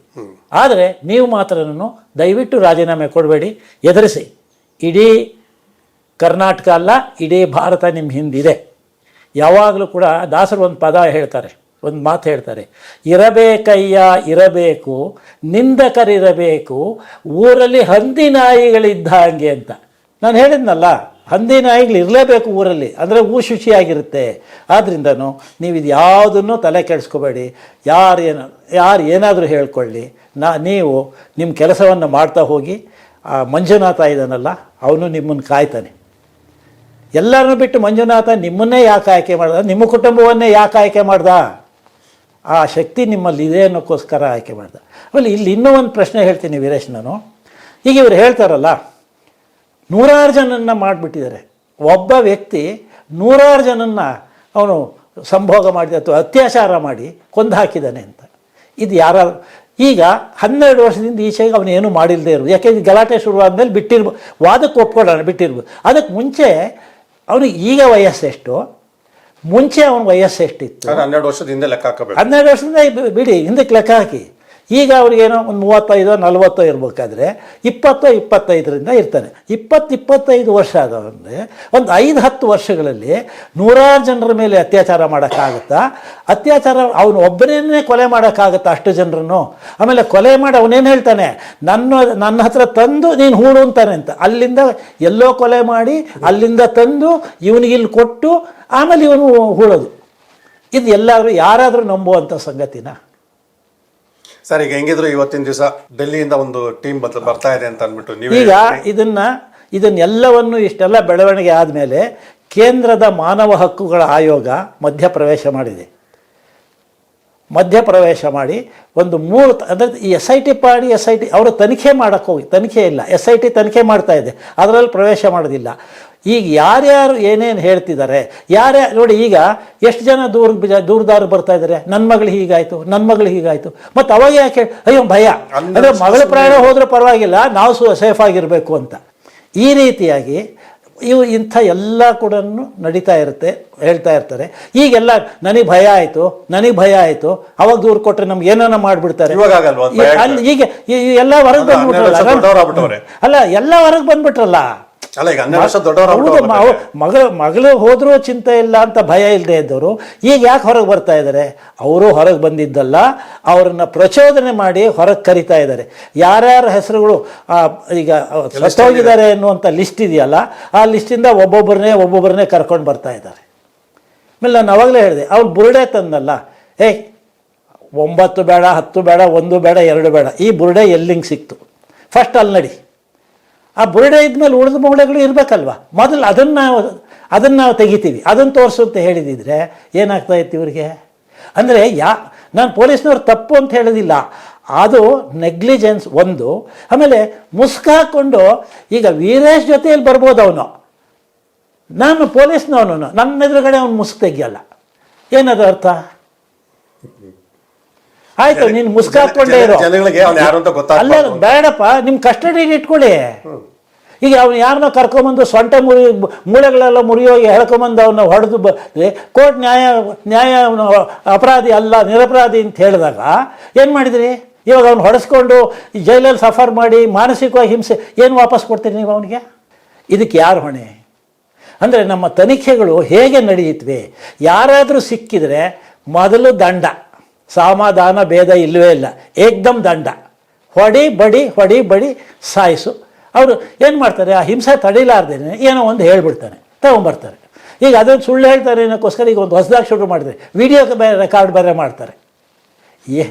ಆದರೆ ನೀವು ಮಾತ್ರನೂ ದಯವಿಟ್ಟು ರಾಜೀನಾಮೆ ಕೊಡಬೇಡಿ. ಎದುರಿಸಿ. ಇಡೀ ಕರ್ನಾಟಕ ಅಲ್ಲ ಇಡೀ ಭಾರತ ನಿಮ್ಮ ಹಿಂದಿದೆ. ಯಾವಾಗಲೂ ಕೂಡ ದಾಸರು ಒಂದು ಪದ ಹೇಳ್ತಾರೆ. ಒಂದು ಮಾತು ಹೇಳ್ತಾರೆ. ಇರಬೇಕಯ್ಯ, ಇರಬೇಕು, ನಿಂದಕರಿರಬೇಕು, ಊರಲ್ಲಿ ಹಂದಿ ನಾಯಿಗಳಿದ್ದ ಹಾಗೆ ಅಂತ. ನಾನು ಹೇಳಿದ್ನಲ್ಲ, ಹಂದಿ ನಾಯಿಗಳು ಇರಲೇಬೇಕು ಊರಲ್ಲಿ, ಅಂದರೆ ಊ ಶುಚಿಯಾಗಿರುತ್ತೆ. ಆದ್ರಿಂದನೂ ನೀವು ಇದು ಯಾವುದನ್ನು ತಲೆ ಕೆಡಿಸ್ಕೋಬೇಡಿ. ಯಾರು ಏನು, ಯಾರು ಏನಾದರೂ ಹೇಳ್ಕೊಳ್ಳಿ. ನಾ, ನೀವು ನಿಮ್ಮ ಕೆಲಸವನ್ನು ಮಾಡ್ತಾ ಹೋಗಿ, ಆ ಮಂಜುನಾಥ ಇದ್ದಾನಲ್ಲ ಅವನು ನಿಮ್ಮನ್ನು ಕಾಯ್ತಾನೆ. ಎಲ್ಲರನ್ನೂ ಬಿಟ್ಟು ಮಂಜುನಾಥ ನಿಮ್ಮನ್ನೇ ಯಾಕೆ ಆಯ್ಕೆ ಮಾಡ್ದ? ನಿಮ್ಮ ಕುಟುಂಬವನ್ನೇ ಯಾಕೆ ಆಯ್ಕೆ ಮಾಡ್ದ? ಆ ಶಕ್ತಿ ನಿಮ್ಮಲ್ಲಿ ಇದೆ ಅನ್ನೋಕ್ಕೋಸ್ಕರ ಆಯ್ಕೆ ಮಾಡಿದೆ. ಆಮೇಲೆ ಇಲ್ಲಿ ಇನ್ನೂ ಒಂದು ಪ್ರಶ್ನೆ ಹೇಳ್ತೀನಿ ವೀರೇಶ್ ನಾನು. ಈಗ ಇವರು ಹೇಳ್ತಾರಲ್ಲ, ನೂರಾರು ಜನನ್ನ ಮಾಡಿಬಿಟ್ಟಿದ್ದಾರೆ. ಒಬ್ಬ ವ್ಯಕ್ತಿ ನೂರಾರು ಜನನ್ನ ಅವನು ಸಂಭೋಗ ಮಾಡಿದ ಅಥವಾ ಅತ್ಯಾಚಾರ ಮಾಡಿ ಕೊಂದು ಹಾಕಿದ್ದಾನೆ ಅಂತ. ಇದು ಯಾರ ಈಗ ಹನ್ನೆರಡು ವರ್ಷದಿಂದ ಈಚೆಗೆ ಅವನು ಏನೂ ಮಾಡಿಲ್ಲದೆ ಇರೋದು. ಯಾಕೆಂದ್ರೆ ಗಲಾಟೆ ಶುರುವಾದ್ಮೇಲೆ ಬಿಟ್ಟಿರ್ಬೋದು ವಾದಕ್ಕೆ ಒಪ್ಕೊಳ್ಳೋಣ ಬಿಟ್ಟಿರ್ಬೋದು ಅದಕ್ಕೆ ಮುಂಚೆ ಅವನಿಗೆ ಈಗ ವಯಸ್ಸೆಷ್ಟು? ಮುಂಚೆ ಅವನ ವಯಸ್ಸು ಎಷ್ಟಿತ್ತು? ಹನ್ನೆರಡು ವರ್ಷದ ಹಿಂದೆ ಲೆಕ್ಕ ಹಾಕಬೇಕು. ಹನ್ನೆರಡು ವರ್ಷದಿಂದ ಬಿಡಿ ಹಿಂದಕ್ಕೆ ಲೆಕ್ಕ ಹಾಕಿ. ಈಗ ಅವ್ರಿಗೇನೋ ಒಂದು ಮೂವತ್ತೈದೋ ನಲ್ವತ್ತೋ ಇರಬೇಕಾದ್ರೆ ಇಪ್ಪತ್ತೋ ಇಪ್ಪತ್ತೈದರಿಂದ ಇರ್ತಾನೆ. ಇಪ್ಪತ್ತು ಇಪ್ಪತ್ತೈದು ವರ್ಷ ಆದವಂದರೆ ಒಂದು ಐದು ಹತ್ತು ವರ್ಷಗಳಲ್ಲಿ ನೂರಾರು ಜನರ ಮೇಲೆ ಅತ್ಯಾಚಾರ ಮಾಡೋಕ್ಕಾಗುತ್ತಾ? ಅತ್ಯಾಚಾರ ಅವನು ಒಬ್ಬನೇ ಕೊಲೆ ಮಾಡೋಕ್ಕಾಗುತ್ತಾ ಅಷ್ಟು ಜನರನ್ನು? ಆಮೇಲೆ ಕೊಲೆ ಮಾಡಿ ಅವನೇನು ಹೇಳ್ತಾನೆ? ನನ್ನ ನನ್ನ ಹತ್ರ ತಂದು ನೀನು ಹೂಳು ಅಂತಾನೆ ಅಂತ. ಅಲ್ಲಿಂದ ಎಲ್ಲೋ ಕೊಲೆ ಮಾಡಿ ಅಲ್ಲಿಂದ ತಂದು ಇವನಿಗಿಲ್ಲಿ ಕೊಟ್ಟು ಆಮೇಲೆ ಇವನು ಹೂಳೋದು. ಇದು ಎಲ್ಲಾದರೂ ಯಾರಾದರೂ ನಂಬುವಂಥ ಸಂಗತಿನ? ಸರ್ ಈಗ ಹೆಂಗಿದ್ರು ಇವತ್ತಿನ ದಿವಸ ಡೆಲ್ಲಿಯಿಂದ ಒಂದು ಟೀಮ್ ಬದಲು ಬರ್ತಾ ಇದೆ ಅಂತ ಅಂದ್ಬಿಟ್ಟು ನೀವು ಈಗ ಇದನ್ನ ಇದನ್ನೆಲ್ಲವನ್ನು ಇಷ್ಟೆಲ್ಲ ಬೆಳವಣಿಗೆ ಆದಮೇಲೆ ಕೇಂದ್ರದ ಮಾನವ ಹಕ್ಕುಗಳ ಆಯೋಗ ಮಧ್ಯಪ್ರವೇಶ ಮಾಡಿದೆ. ಮಧ್ಯಪ್ರವೇಶ ಮಾಡಿ ಒಂದು ಮೂರು ಅಂದರೆ ಈ S I T body S I T ಅವರು ತನಿಖೆ ಮಾಡೋಕ್ಕೆ ಹೋಗಿ ತನಿಖೆ ಇಲ್ಲ. ಎಸ್ ಐ ಟಿ ತನಿಖೆ ಮಾಡ್ತಾ ಇದೆ. ಅದರಲ್ಲಿ ಪ್ರವೇಶ ಮಾಡೋದಿಲ್ಲ. ಈಗ ಯಾರ್ಯಾರು ಏನೇನು ಹೇಳ್ತಿದ್ದಾರೆ ಯಾರ್ಯಾರು ನೋಡಿ ಈಗ ಎಷ್ಟು ಜನ ದೂರ ದೂರದಾರು ಬರ್ತಾ ಇದ್ದಾರೆ ನನ್ನ ಮಗಳು ಹೀಗಾಯಿತು ನನ್ನ ಮಗಳು ಹೀಗಾಯಿತು. ಮತ್ತು ಅವಾಗ ಯಾಕೆ ಅಯ್ಯೋ ಭಯ. ಅಂದರೆ ಮಗಳ ಪ್ರಾಣ ಹೋದರೂ ಪರವಾಗಿಲ್ಲ ನಾವು ಸು ಸೇಫ್ ಆಗಿರಬೇಕು ಅಂತ. ಈ ರೀತಿಯಾಗಿ ಇವು ಇಂಥ ಎಲ್ಲ ಕೂಡ ನಡೀತಾ ಇರುತ್ತೆ ಹೇಳ್ತಾ ಇರ್ತಾರೆ. ಈಗೆಲ್ಲ ನನಗೆ ಭಯ ಆಯಿತು ನನಗೆ ಭಯ ಆಯಿತು ಅವಾಗ ದೂರ ಕೊಟ್ಟರೆ ನಮ್ಗೆ ಏನಾನ ಮಾಡಿಬಿಡ್ತಾರೆ? ಈಗ ಎಲ್ಲ ಹೊರಗೆ. ಬಂದ್ಬಿಟ್ರಲ್ಲ ಅಲ್ಲ ಎಲ್ಲ ಹೊರಗೆ ಬಂದ್ಬಿಟ್ರಲ್ಲ. ಅಲ್ಲ ಈಗ ಹನ್ನೆರಡು ವರ್ಷ ಹೌದು ದೊಡ್ಡವರು ಮಗಳು ಮಗಳು ಹೋದ್ರೂ ಚಿಂತೆ ಇಲ್ಲ ಅಂತ ಭಯ ಇಲ್ಲದೆ ಇದ್ದವರು ಈಗ ಯಾಕೆ ಹೊರಗೆ ಬರ್ತಾ ಇದ್ದಾರೆ ಅವರು ಹೊರಗೆ ಬಂದಿದ್ದಲ್ಲ ಅವರನ್ನ ಪ್ರಚೋದನೆ ಮಾಡಿ ಹೊರಗೆ ಕರಿತಾ ಇದ್ದಾರೆ ಯಾರ್ಯಾರ ಹೆಸರುಗಳು ಈಗ ಸತ್ತೋಗಿದ್ದಾರೆ ಅನ್ನುವಂಥ ಲಿಸ್ಟ್ ಇದೆಯಲ್ಲ ಆ ಲಿಸ್ಟಿಂದ ಒಬ್ಬೊಬ್ಬರನ್ನೇ ಒಬ್ಬೊಬ್ಬರನ್ನೇ ಕರ್ಕೊಂಡು ಬರ್ತಾ ಇದ್ದಾರೆ ಆಮೇಲೆ ನಾನು ಅವಾಗಲೇ ಹೇಳಿದೆ ಅವ್ರು ಬುರುಡೆ ತಂದಲ್ಲ. ಏಯ್ ಒಂಬತ್ತು ಬೇಡ ಹತ್ತು ಬೇಡ ಒಂದು ಬೇಡ ಎರಡು ಬೇಡ ಈ ಬುರುಡೆ ಎಲ್ಲಿಂಗ್ ಸಿಕ್ತು? ಫಸ್ಟ್ ಅಲ್ಲಿ ನಡಿ. ಆ ಬುರುಡೆ ಇದ್ಮೇಲೆ ಉಳಿದ ಮೂಳೆಗಳು ಇರಬೇಕಲ್ವ? ಮೊದಲು ಅದನ್ನು ನಾವು ಅದನ್ನು ನಾವು ತೆಗಿತೀವಿ. ಅದನ್ನು ತೋರಿಸು ಅಂತ ಹೇಳಿದಿದ್ರೆ ಏನಾಗ್ತಾ ಇತ್ತು ಇವರಿಗೆ? ಅಂದರೆ ಯಾ, ನಾನು ಪೊಲೀಸ್ನವ್ರು ತಪ್ಪು ಅಂತ ಹೇಳೋದಿಲ್ಲ. ಅದು ನೆಗ್ಲಿಜೆನ್ಸ್ ಒಂದು. ಆಮೇಲೆ ಹಾಕ್ಕೊಂಡು ಈಗ ವೀರೇಶ್ ಜೊತೆಯಲ್ಲಿ ಬರ್ಬೋದು ಅವನು. ನಾನು ಪೊಲೀಸ್ನವನು ನನ್ನ ಎದುರುಗಡೆ ಅವನು ಮುಸ್ಕ್ ತೆಗಿಯಲ್ಲ. ಏನದು ಅರ್ಥ? ಆಯ್ತು ನೀನ್ ಮುಸ್ಕ ಹಾಕ್ಕೊಂಡೇ ಇರೋ. ಜನಗಳಿಗೆ ಅವ್ನು ಯಾರು ಅಂತ ಅಲ್ಲ ಬೇಡಪ್ಪ ನಿಮ್ ಕಸ್ಟಡಿಗೆ ಇಟ್ಕೊಳ್ಳಿ. ಈಗ ಅವ್ನು ಯಾರನ್ನ ಕರ್ಕೊಂಬಂದು ಸೊಂಟ ಮುರಿ ಮೂಳೆಗಳೆಲ್ಲ ಮುರಿಯೋಗಿ ಹೇಳ್ಕೊಂಬಂದು ಅವನ್ನ ಹೊಡೆದು ಬ ಕೋರ್ಟ್ ನ್ಯಾಯ ನ್ಯಾಯ ಅವ್ನು ಅಪರಾಧಿ ಅಲ್ಲ ನಿರಪರಾಧಿ ಅಂತ ಹೇಳಿದಾಗ ಏನು ಮಾಡಿದ್ರಿ? ಇವಾಗ ಅವ್ನು ಹೊಡೆಸ್ಕೊಂಡು ಜೈಲಲ್ಲಿ ಸಫರ್ ಮಾಡಿ ಮಾನಸಿಕವಾಗಿ ಹಿಂಸೆ ಏನು ವಾಪಸ್ ಕೊಡ್ತೀರಿ ನೀವು ಅವನಿಗೆ? ಇದಕ್ಕೆ ಯಾರು ಹೊಣೆ? ಅಂದರೆ ನಮ್ಮ ತನಿಖೆಗಳು ಹೇಗೆ ನಡೆಯುತ್ತವೆ ಯಾರಾದರೂ ಸಿಕ್ಕಿದರೆ ಮೊದಲು ದಂಡ. ಸಮಾಧಾನ, ಭೇದ ಇಲ್ಲವೇ ಇಲ್ಲ. ಏಕ್ದಮ್ ದಂಡ. ಹೊಡಿ, ಬಡಿ ಹೊಡಿ, ಬಡಿ, ಸಾಯಿಸು. ಅವರು ಏನು ಮಾಡ್ತಾರೆ? ಆ ಹಿಂಸೆ ತಡಿಲಾರ್ದೇನೆ ಏನೋ ಒಂದು ಹೇಳ್ಬಿಡ್ತಾನೆ ತಗೊಂಬರ್ತಾರೆ. ಈಗ ಅದೊಂದು ಸುಳ್ಳು ಹೇಳ್ತಾರೆ, ಏನಕ್ಕೋಸ್ಕರ ಈಗ ಒಂದು ಹೊಸದಾಗಿ ಶುರು ಮಾಡಿದ್ರೆ ವಿಡಿಯೋ ಬೇರೆ ರೆಕಾರ್ಡ್ ಬೇರೆ ಮಾಡ್ತಾರೆ. ಏ,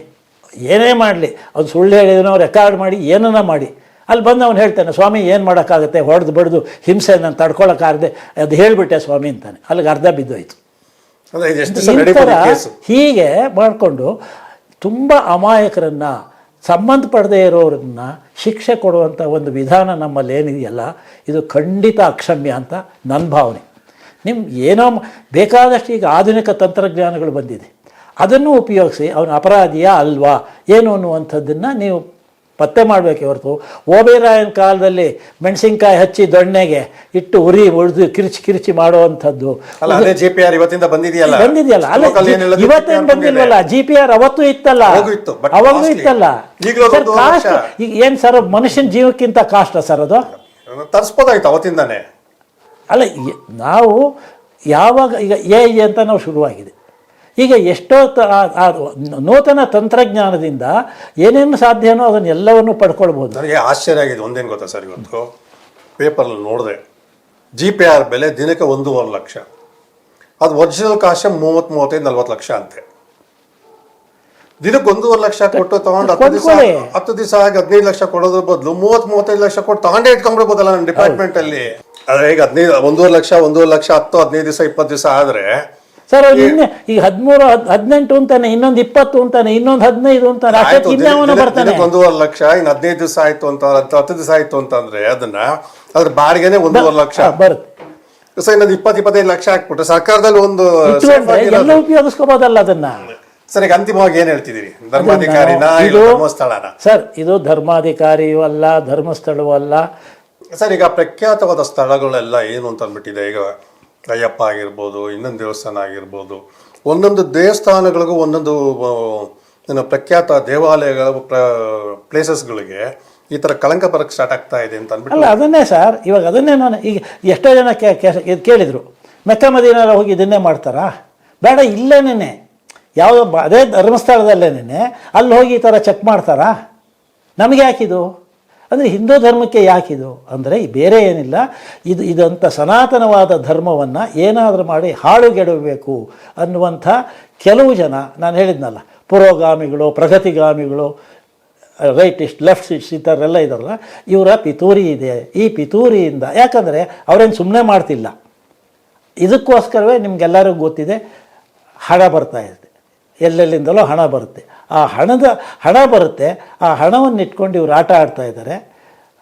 ಏನೇ ಮಾಡಲಿ, ಅವ್ನು ಸುಳ್ಳು ಹೇಳಿದನೋ ರೆಕಾರ್ಡ್ ಮಾಡಿ, ಏನನ್ನ ಮಾಡಿ. ಅಲ್ಲಿ ಬಂದು ಅವನು ಹೇಳ್ತಾನೆ, ಸ್ವಾಮಿ, ಏನು ಮಾಡೋಕ್ಕಾಗುತ್ತೆ? ಹೊಡೆದು, ಬಡ್ದು ಹಿಂಸೆ ನಾನು ತಡ್ಕೊಳಕ್ಕಾಗದೆ? ಅದು ಹೇಳಿಬಿಟ್ಟೆ ಸ್ವಾಮಿ ಅಂತಾನೆ. ಅಲ್ಲಿಗೆ ಅರ್ಧ ಬಿದ್ದೋಯ್ತು. ಹೀಗೆ ಮಾಡಿಕೊಂಡು ತುಂಬ ಅಮಾಯಕರನ್ನು ಸಂಬಂಧಪಡದೇ ಇರೋರನ್ನ ಶಿಕ್ಷೆ ಕೊಡುವಂಥ ಒಂದು ವಿಧಾನ ನಮ್ಮಲ್ಲಿ ಏನಿದೆಯಲ್ಲ ಇದು ಖಂಡಿತ ಅಕ್ಷಮ್ಯ ಅಂತ ನನ್ನ ಭಾವನೆ. ನಿಮ್ಮ ಏನೋ ಬೇಕಾದಷ್ಟು ಈಗ ಆಧುನಿಕ ತಂತ್ರಜ್ಞಾನಗಳು ಬಂದಿದೆ. ಅದನ್ನು ಉಪಯೋಗಿಸಿ ಅವನು ಅಪರಾಧಿಯ ಅಲ್ವಾ ಏನು ಅನ್ನುವಂಥದ್ದನ್ನು ನೀವು ಪತ್ತೆ ಮಾಡಬೇಕೆ ಹೊರತು. ಓಬೇರಾಯನ ಕಾಲದಲ್ಲಿ ಮೆಣಸಿನ್ಕಾಯಿ ಹಚ್ಚಿ ದೊಣ್ಣೆಗೆ ಇಟ್ಟು ಉರಿ ಉಳಿದು ಕಿರಿಚಿ ಕಿರಿಚಿ ಮಾಡುವಂಥದ್ದು. ಅಲ್ಲ ಅದೇ ಜೆ ಪಿ ಆರ್ ಇವತ್ತಿಂದ ಬಂದಿದೆಯಲ್ಲ? ಬಂದಿದೆಯಲ್ಲ. ಅಲ್ಲ ಇವತ್ತೇನು ಬಂದಿಲ್ವಲ್ಲ? ಜಿ ಪಿ ಆರ್ ಅವತ್ತು ಇತ್ತಲ್ಲ? ಅವಾಗೂ. ಇತ್ತಲ್ಲ? ಕಾಸ್ಟ್ ಈಗ ಏನು ಸರ್ ಮನುಷ್ಯನ ಜೀವಕ್ಕಿಂತ ಕಾಸ್ಟ್ ಸರ್ ಅದು? ತರಿಸ್ಬೋದಾಯ್ತು ಅವತ್ತಿಂದಾನೆ. ಅಲ್ಲ ನಾವು ಯಾವಾಗ ಈಗ ಎ ಅಂತ ನಾವು ಶುರುವಾಗಿದೆ. ಈಗ ಎಷ್ಟೋ ತ- ನೂತನ ತಂತ್ರಜ್ಞಾನದಿಂದ ಏನೇನು ಸಾಧ್ಯನೋ ಅದನ್ನೆಲ್ಲವನ್ನು ಪಡ್ಕೊಳ್ಬೋದು. ನನಗೆ ಆಶ್ಚರ್ಯ ಆಗಿದೆ ಒಂದೇನು ಗೊತ್ತಾ ಸರ್ ಇವತ್ತು? ಪೇಪರಲ್ಲಿ ನೋಡಿದೆ ಜಿ ಪಿ ಆರ್ ಬೆಲೆ ದಿನಕ್ಕೆ ಒಂದೂವರೆ ಲಕ್ಷ. ಅದು ಒರಿಜಿನಲ್ ಕಾಶ ಮೂವತ್ತು ಮೂವತ್ತೈದು ನಲ್ವತ್ತು ಲಕ್ಷ ಅಂತೆ. ದಿನಕ್ಕೆ ಒಂದೂವರೆ ಲಕ್ಷ ಕೊಟ್ಟು ತಗೊಂಡು ಹತ್ತು ದಿವಸ. ಹತ್ತು ದಿವಸ ಆಗಿ ಹದಿನೈದು ಲಕ್ಷ ಕೊಡೋದ್ರ ಬದಲು ಮೂವತ್ತು ಮೂವತ್ತೈದು ಲಕ್ಷ ಕೊಟ್ಟು ತಗೊಂಡೇ ಇಟ್ಕೊಂಡ್ಬಿಡ್ಬೋದಲ್ಲ ನನ್ನ ಡಿಪಾರ್ಟ್ಮೆಂಟ್ ಅಲ್ಲಿ ಆದ್ರೆ ಈಗ ಹದಿನೈದು ಒಂದೂವರೆ ಲಕ್ಷ ಒಂದೂವರೆ ಲಕ್ಷ ಹತ್ತು ಹದಿನೈದು ದಿವಸ ಇಪ್ಪತ್ತು ದಿವಸ ಆದ್ರೆ ಸರ್ ಅವ್ರು ಇನ್ನೇ ಈಗ ಹದಿಮೂರು ಹದಿನೆಂಟು ಅಂತಾನೆ ಇನ್ನೊಂದು ಇಪ್ಪತ್ತು ಅಂತಾನೆ ಇನ್ನೊಂದು ಹದಿನೈದು ಅಂತಾನೆ ದಿನ- ಬರ್ತಾನೆ. ಒಂದೂವರೆ ಲಕ್ಷ ಇನ್ನು ಹದಿನೈದು ದಿವಸ ಆಯ್ತು ಅಂತ ಹತ್ತು ದಿವಸ ಆಯ್ತು ಅಂತಂದ್ರೆ ಅದನ್ನ ಅದ್ರ ಬಾಡಿಗೆನೆ ಒಂದೂವರೆ ಲಕ್ಷ. ಬರುತ್ತೆ. ಸೊ ಇನ್ನೊಂದು ಇಪ್ಪತ್ತು ಇಪ್ಪತ್ತೈದು ಲಕ್ಷ ಹಾಕ್ಬಿಟ್ರೆ ಸರ್ಕಾರದಲ್ಲಿ ಒಂದು ಎಲ್ಲ ಉಪಯೋಗಿಸ್ಕೋಬೋದಲ್ಲ ಅದನ್ನ. ಸರ್ ಈಗ ಅಂತಿಮವಾಗಿ ಏನ್ ಹೇಳ್ತಿದ್ದೀರಿ? ಧರ್ಮಾಧಿಕಾರಿನ ಧರ್ಮಸ್ಥಳನ. ಸರ್ ಇದು ಧರ್ಮಾಧಿಕಾರಿಯೂ ಅಲ್ಲ ಧರ್ಮಸ್ಥಳವೂ ಅಲ್ಲ. ಸರ್ ಈಗ ಪ್ರಖ್ಯಾತವಾದ ಸ್ಥಳಗಳೆಲ್ಲ ಏನು ಅಂತ ಅಂದ್ಬಿಟ್ಟಿದೆ ಈಗ ಅಯ್ಯಪ್ಪ ಆಗಿರ್ಬೋದು, ಇನ್ನೊಂದು ದೇವಸ್ಥಾನ ಆಗಿರ್ಬೋದು, ಒಂದೊಂದು ದೇವಸ್ಥಾನಗಳಿಗೂ ಒಂದೊಂದು ಪ್ರಖ್ಯಾತ ದೇವಾಲಯಗಳ ಪ್ಲೇಸಸ್ಗಳಿಗೆ ಈ ಥರ ಕಳಂಕ ಬರಕ್ಕೆ ಸ್ಟಾರ್ಟ್ ಆಗ್ತಾ ಇದೆ ಅಂತ ಅನ್ಬಿಟ್ಟು ಅಲ್ಲ, ಅದನ್ನೇ ಸರ್, ಇವಾಗ ಅದನ್ನೇ ನಾನು, ಈಗ ಎಷ್ಟೋ ಜನ ಕೇ ಕೇಳಿದರು, ಮೆಕ್ಕ ಮದೀನಾರ ಹೋಗಿ ಇದನ್ನೇ ಮಾಡ್ತಾರಾ? ಬೇಡ ಇಲ್ಲೇನೇ ಯಾವುದೋ ಅದೇ ಧರ್ಮಸ್ಥಳದಲ್ಲೇನೆ ಅಲ್ಲಿ ಹೋಗಿ ಈ ಥರ ಚೆಕ್ ಮಾಡ್ತಾರಾ? ನಮಗೆ ಯಾಕಿದು? ಅಂದರೆ ಹಿಂದೂ ಧರ್ಮಕ್ಕೆ ಯಾಕಿದು ಅಂದರೆ ಬೇರೆ ಏನಿಲ್ಲ. ಇದು ಇದಂಥ ಸನಾತನವಾದ ಧರ್ಮವನ್ನು ಏನಾದರೂ ಮಾಡಿ ಹಾಳುಗೆಡಬೇಕು ಅನ್ನುವಂಥ ಕೆಲವು ಜನ, ನಾನು ಹೇಳಿದ್ನಲ್ಲ, ಪುರೋಗಾಮಿಗಳು, ಪ್ರಗತಿಗಾಮಿಗಳು ರೈಟಿಸ್ಟ್ ಲೆಫ್ಟಿಸ್ಟ್ ಈ ಥರೆಲ್ಲ ಇದಾರಲ್ಲ, ಇವರ ಪಿತೂರಿ ಇದೆ. ಈ ಪಿತೂರಿಯಿಂದ, ಯಾಕಂದರೆ ಅವರೇನು ಸುಮ್ಮನೆ ಮಾಡ್ತಿಲ್ಲ. ಇದಕ್ಕೋಸ್ಕರವೇ ನಿಮಗೆಲ್ಲರಿಗೂ ಗೊತ್ತಿದೆ, ಹಣ ಬರ್ತಾ ಇದೆ. ಎಲ್ಲೆಲ್ಲಿಂದಲೋ ಹಣ ಬರುತ್ತೆ. ಆ ಹಣದ, ಹಣ ಬರುತ್ತೆ, ಆ ಹಣವನ್ನು ಇಟ್ಕೊಂಡು ಇವರು ಆಟ ಆಡ್ತಾ ಇದ್ದಾರೆ.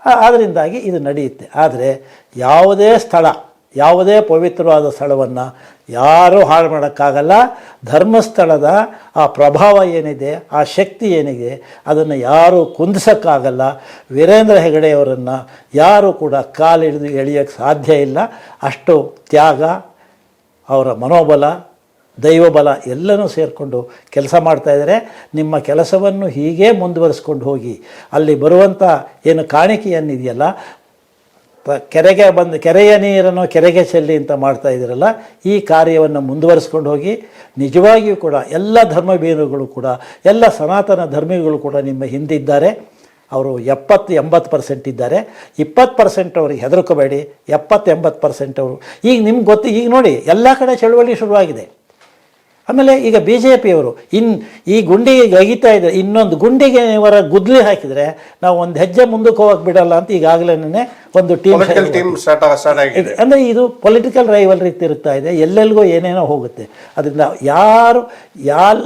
ಆದ್ದರಿಂದಾಗಿ ಇದು ನಡೆಯುತ್ತೆ. ಆದರೆ ಯಾವುದೇ ಸ್ಥಳ, ಯಾವುದೇ ಪವಿತ್ರವಾದ ಸ್ಥಳವನ್ನು ಯಾರೂ ಹಾಳು ಮಾಡೋಕ್ಕಾಗಲ್ಲ. ಧರ್ಮಸ್ಥಳದ ಆ ಪ್ರಭಾವ ಏನಿದೆ, ಆ ಶಕ್ತಿ ಏನಿದೆ, ಅದನ್ನು ಯಾರೂ ಕುಂದಿಸೋಕ್ಕಾಗಲ್ಲ. ವೀರೇಂದ್ರ ಹೆಗಡೆಯವರನ್ನು ಯಾರೂ ಕೂಡ ಕಾಲಿಡಿದು ಎಳೆಯೋಕ್ಕೆ ಸಾಧ್ಯ ಇಲ್ಲ. ಅಷ್ಟು ತ್ಯಾಗ, ಅವರ ಮನೋಬಲ ದೈವಬಲ ಎಲ್ಲನೂ ಸೇರಿಕೊಂಡು ಕೆಲಸ ಮಾಡ್ತಾಯಿದ್ದಾರೆ ನಿಮ್ಮ ಕೆಲಸವನ್ನು ಹೀಗೇ ಮುಂದುವರಿಸ್ಕೊಂಡು ಹೋಗಿ. ಅಲ್ಲಿ ಬರುವಂಥ ಏನು ಕಾಣಿಕೆಯನ್ನಿದೆಯಲ್ಲ ಕೆರೆಗೆ ಬಂದು, ಕೆರೆಯ ನೀರನ್ನು ಕೆರೆಗೆ ಚೆಲ್ಲಿ ಅಂತ ಮಾಡ್ತಾ ಇದ್ದೀರಲ್ಲ, ಈ ಕಾರ್ಯವನ್ನು ಮುಂದುವರಿಸ್ಕೊಂಡು ಹೋಗಿ. ನಿಜವಾಗಿಯೂ ಕೂಡ ಎಲ್ಲ ಧರ್ಮಭೇರುಗಳು ಕೂಡ, ಎಲ್ಲ ಸನಾತನ ಧರ್ಮಿಗಳು ಕೂಡ ನಿಮ್ಮ ಹಿಂದಿದ್ದಾರೆ. ಅವರು ಎಪ್ಪತ್ತು, ಎಂಬತ್ತು ಪರ್ಸೆಂಟ್ ಇದ್ದಾರೆ. ಇಪ್ಪತ್ತು ಪರ್ಸೆಂಟ್ ಅವ್ರಿಗೆ ಹೆದರ್ಕೋಬೇಡಿ. ಎಪ್ಪತ್ತು, ಎಂಬತ್ತು ಪರ್ಸೆಂಟ್ ಅವರು. ಈಗ ನಿಮ್ಗೆ ಗೊತ್ತು, ಈಗ ನೋಡಿ, ಎಲ್ಲ ಕಡೆ ಚಳುವಳಿ ಶುರುವಾಗಿದೆ. ಆಮೇಲೆ ಈಗ ಬಿ ಜೆ ಪಿಯವರು ಇನ್ ಈ ಗುಂಡಿಗೆ ಅಗಿತಾ ಇದೆ ಇನ್ನೊಂದು ಗುಂಡಿಗೆ ಇವರ ಗುದ್ಲಿ ಹಾಕಿದರೆ ನಾವು ಒಂದು ಹೆಜ್ಜೆ ಮುಂದಕ್ಕೆ ಹೋಗಕ್ಕೆ ಬಿಡಲ್ಲ ಅಂತ ಈಗಾಗಲೇ ಒಂದು ಟೀಮ್ ಟೀಮ್ ಸ್ಟಾರ್ಟ್ ಸ್ಟಾರ್ಟ್ ಆಗಿದೆ. ಅಂದರೆ ಇದು ಪೊಲಿಟಿಕಲ್ ರೈವಲ್ ರೀತಿ ಇರುತ್ತಾ ಇದೆ ಎಲ್ಲೆಲ್ಲಿಗೂ ಏನೇನೋ ಹೋಗುತ್ತೆ. ಅದರಿಂದ ಯಾರು ಯಾಲ್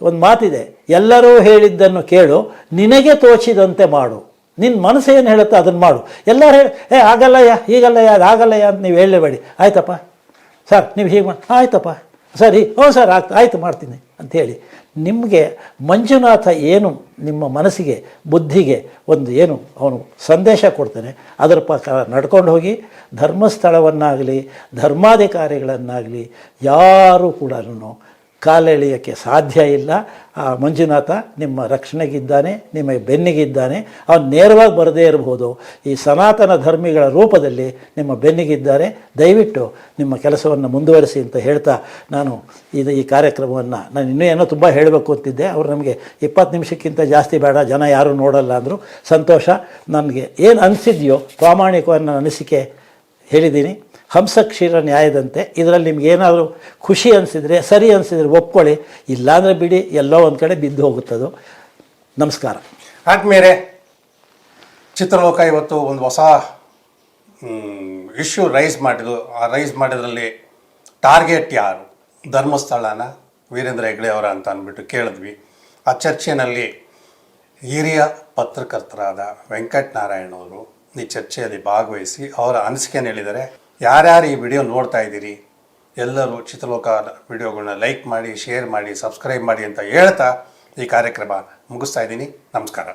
ಒಂದು ಮಾತಿದೆ ಎಲ್ಲರೂ ಹೇಳಿದ್ದನ್ನು ಕೇಳು ನಿನಗೆ ತೋಚಿದಂತೆ ಮಾಡು. ನಿನ್ನ ಮನಸ್ಸು ಏನು ಹೇಳುತ್ತೋ ಅದನ್ನು ಮಾಡು. ಎಲ್ಲರೂ ಹೇಳಿ ಏ ಆಗಲ್ಲಯ್ಯ ಹೀಗಲ್ಲಯ್ಯ ಅದು ಆಗಲ್ಲಯ್ಯ ಅಂತ ನೀವು ಹೇಳಲೇಬೇಡಿ. ಆಯ್ತಪ್ಪ. ಸರ್ ನೀವು ಹೀಗೆ ಮಾಡಿ ಆಯ್ತಪ್ಪ. ಸರಿ, ಹ್ಞೂ ಸರ್ ಆಯ್ತು ಆಯಿತು, ಮಾಡ್ತೀನಿ ಅಂಥೇಳಿ ನಿಮಗೆ ಮಂಜುನಾಥ ಏನು ನಿಮ್ಮ ಮನಸ್ಸಿಗೆ, ಬುದ್ಧಿಗೆ ಒಂದು ಏನು ಅವನು ಸಂದೇಶ ಕೊಡ್ತಾನೆ, ಅದರ ಪ್ರಕಾರ ನಡ್ಕೊಂಡು ಹೋಗಿ, ಧರ್ಮಸ್ಥಳವನ್ನಾಗಲಿ, ಧರ್ಮಾಧಿಕಾರಿಗಳನ್ನಾಗಲಿ, ಯಾರೂ ಕೂಡ ಕಾಲೆಳೆಯೋಕ್ಕೆ ಸಾಧ್ಯ ಇಲ್ಲ. ಆ ಮಂಜುನಾಥ ನಿಮ್ಮ ರಕ್ಷಣೆಗಿದ್ದಾನೆ, ನಿಮ್ಮ ಬೆನ್ನಿಗಿದ್ದಾನೆ. ಅವನು ನೇರವಾಗಿ ಬರದೇ ಇರಬಹುದು. ಈ ಸನಾತನ ಧರ್ಮಿಗಳ ರೂಪದಲ್ಲಿ ನಿಮ್ಮ ಬೆನ್ನಿಗಿದ್ದಾರೆ. ದಯವಿಟ್ಟು ನಿಮ್ಮ ಕೆಲಸವನ್ನು ಮುಂದುವರಿಸಿ ಅಂತ ಹೇಳ್ತಾ ನಾನು ಇದು ಈ ಕಾರ್ಯಕ್ರಮವನ್ನು ನಾನು ಇನ್ನೂ ಏನೋ ತುಂಬ ಹೇಳಬೇಕು ಅಂತಿದ್ದೆ. ಅವರು ನಮಗೆ ಇಪ್ಪತ್ತು ನಿಮಿಷಕ್ಕಿಂತ ಜಾಸ್ತಿ ಬೇಡ, ಜನ ಯಾರೂ ನೋಡಲ್ಲ ಅಂದರು. ಸಂತೋಷ. ನನಗೆ ಏನು ಅನಿಸಿದೆಯೋ ಪ್ರಾಮಾಣಿಕವನ್ನು ಅನಿಸಿಕೆ ಹೇಳಿದ್ದೀನಿ. ಹಂಸಕ್ಷೀರ ನ್ಯಾಯದಂತೆ ಇದರಲ್ಲಿ ನಿಮ್ಗೆ ಏನಾದರೂ ಖುಷಿ ಅನಿಸಿದರೆ, ಸರಿ ಅನಿಸಿದರೆ ಒಪ್ಕೊಳ್ಳಿ. ಇಲ್ಲಾಂದರೆ ಬಿಡಿ, ಎಲ್ಲೋ ಒಂದು ಕಡೆ ಬಿದ್ದು ಹೋಗುತ್ತದು. ನಮಸ್ಕಾರ. ಆದ್ಮೇಲೆ ಚಿತ್ರಲೋಕ ಇವತ್ತು ಒಂದು ಹೊಸ ಇಶ್ಯೂ ರೈಸ್ ಮಾಡಿದ್ರು ಆ ರೈಸ್ ಮಾಡಿದ್ರಲ್ಲಿ ಟಾರ್ಗೆಟ್ ಯಾರು? ಧರ್ಮಸ್ಥಳನ ವೀರೇಂದ್ರ ಹೆಗ್ಡೆ ಅವರ ಅಂತ ಅಂದ್ಬಿಟ್ಟು ಕೇಳಿದ್ವಿ. ಆ ಚರ್ಚೆನಲ್ಲಿ ಹಿರಿಯ ಪತ್ರಕರ್ತರಾದ ವೆಂಕಟನಾರಾಯಣವರು ಈ ಚರ್ಚೆಯಲ್ಲಿ ಭಾಗವಹಿಸಿ ಅವರ ಅನಿಸಿಕೆಯನ್ನು ಹೇಳಿದ್ದಾರೆ. ಯಾರ್ಯಾರು ಈ ವಿಡಿಯೋ ನೋಡ್ತಾ ಇದ್ದೀರಿ, ಎಲ್ಲರೂ ಚಿತ್ರಲೋಕ ವಿಡಿಯೋಗಳನ್ನ ಲೈಕ್ ಮಾಡಿ, ಶೇರ್ ಮಾಡಿ, ಸಬ್ಸ್ಕ್ರೈಬ್ ಮಾಡಿ ಅಂತ ಹೇಳ್ತಾ ಈ ಕಾರ್ಯಕ್ರಮ ಮುಗಿಸ್ತಾ ಇದ್ದೀನಿ. ನಮಸ್ಕಾರ.